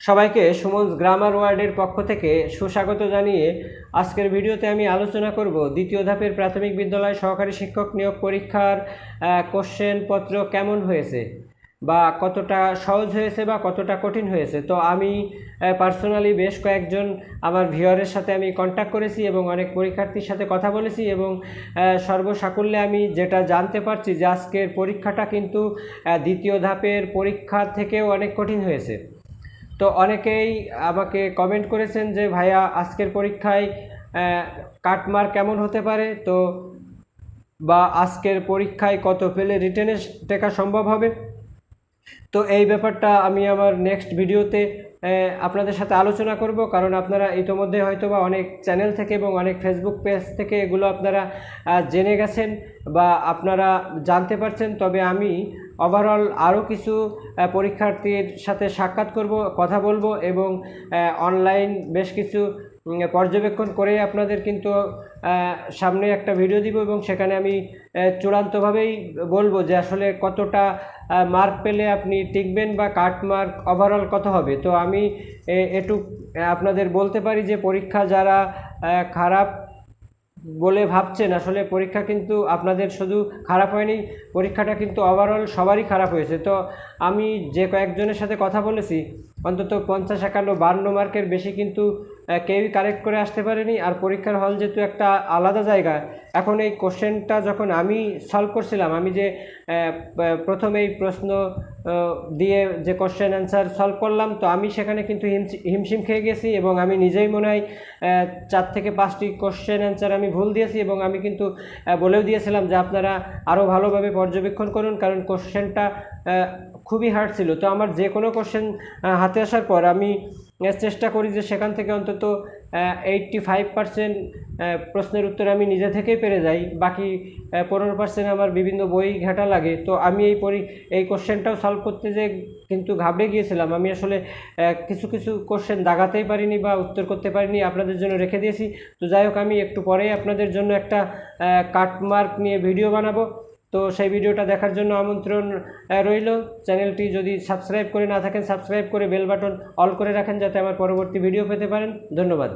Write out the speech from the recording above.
সবাইকে সুমনস গ্রামার ওয়ার্ডের পক্ষ থেকে সুস্বাগত জানিয়ে আজকের ভিডিওতে আমি আলোচনা করব দ্বিতীয় ধাপের প্রাথমিক বিদ্যালয় সহকারী শিক্ষক নিয়োগ পরীক্ষার কোশ্চেন পত্র কেমন হয়েছে বা কতটা সহজ হয়েছে বা কতটা কঠিন হয়েছে। তো আমি পার্সোনালি বেশ কয়েকজন আমার ভিওয়ারের সাথে আমি কন্ট্যাক্ট করেছি এবং অনেক পরীক্ষার্থীর সাথে কথা বলেছি এবং সর্বসাকুল্যে আমি যেটা জানতে পারছি যে আজকের পরীক্ষাটা কিন্তু দ্বিতীয় ধাপের পরীক্ষা থেকেও অনেক কঠিন হয়েছে। তো অনেকেই আমাকে কমেন্ট করেছেন যে, ভাইয়া, আজকের পরীক্ষায় কাটমার কেমন হতে পারে? তো, বা আজকের পরীক্ষায় কত পেলে রিটেনে টেকা সম্ভব হবে? তো এই ব্যাপারটা আমি আমার নেক্সট ভিডিওতে আপনাদের সাথে আলোচনা করব। কারণ আপনারা ইতোমধ্যে হয়তো বা অনেক চ্যানেল থেকে এবং অনেক ফেসবুক পেজ থেকে এগুলো আপনারা জেনে গেছেন বা আপনারা জানতে পারছেন। তবে আমি ওভারঅল আরও কিছু পরীক্ষার্থীর সাথে সাক্ষাৎ করব, কথা বলব এবং অনলাইন বেশ কিছু পর্যবেক্ষণ করে আপনাদের কিন্তু সামনে একটা ভিডিও দিব এবং সেখানে আমি চূড়ান্তভাবেই বলব যে আসলে কতটা মার্ক পেলে আপনি টিকবেন বা কাট মার্ক ওভারঅল কত হবে। তো আমি, এ- এটুক আপনাদের বলতে পারি যে পরীক্ষা যারা খারাপ বলে ভাবছেন, আসলে পরীক্ষা কিন্তু আপনাদের শুধু খারাপ হয়নি, পরীক্ষাটা কিন্তু ওভারঅল সবারই খারাপ হয়েছে। তো আমি যে কয়েকজনের সাথে কথা বলেছি, অন্তত পঞ্চাশ, একান্ন, বান্ন মার্কের বেশি কিন্তু কেউই কারেক্ট করে আসতে পারেনি। আর পরীক্ষার হল যেহেতু একটা আলাদা জায়গা, এখন এই কোশ্চেনটা যখন আমি সলভ করছিলাম, আমি যে প্রথম এই প্রশ্ন দিয়ে যে কোশ্চেন অ্যান্সার সলভ করলাম, তো আমি সেখানে কিন্তু হিমশি- হিমশিম খেয়ে গেছি এবং আমি নিজেই মনে হয় চার থেকে পাঁচটি কোশ্চেন অ্যান্সার আমি ভুল দিয়েছি এবং আমি কিন্তু বলেও দিয়েছিলাম যে আপনারা আরও ভালোভাবে পর্যবেক্ষণ করুন, কারণ কোশ্চেনটা খুবই হার্ড ছিল। তো আমার যে কোনো কোশ্চেন হাতে আসার পর আমি চেষ্টা করি যে সেখান থেকে অন্তত এইটটি ফাইভ পার্সেন্ট প্রশ্নের উত্তর আমি নিজে থেকেই পেরে যাই। বাকি পনেরো পার্সেন্ট আমার বিভিন্ন বই ঘাটা লাগে। তো আমি এই পরি, এই কোশ্চেনটাও সলভ করতে যে কিন্তু ঘাবড়ে গিয়েছিলাম। আমি আসলে কিছু কিছু কোশ্চেন দাগাতেই পারিনি বা উত্তর করতে পারিনি, আপনাদের জন্য রেখে দিয়েছি। তো যাই হোক, আমি একটু পরেই আপনাদের জন্য একটা কাটমার্ক নিয়ে ভিডিও বানাবো। তো সেই ভিডিওটা দেখার জন্য আমন্ত্রণ রইল। চ্যানেলটি যদি সাবস্ক্রাইব করে না থাকেন সাবস্ক্রাইব করে বেল বাটন অল করে রাখেন, যাতে আমার পরবর্তী ভিডিও পেতে পারেন। ধন্যবাদ।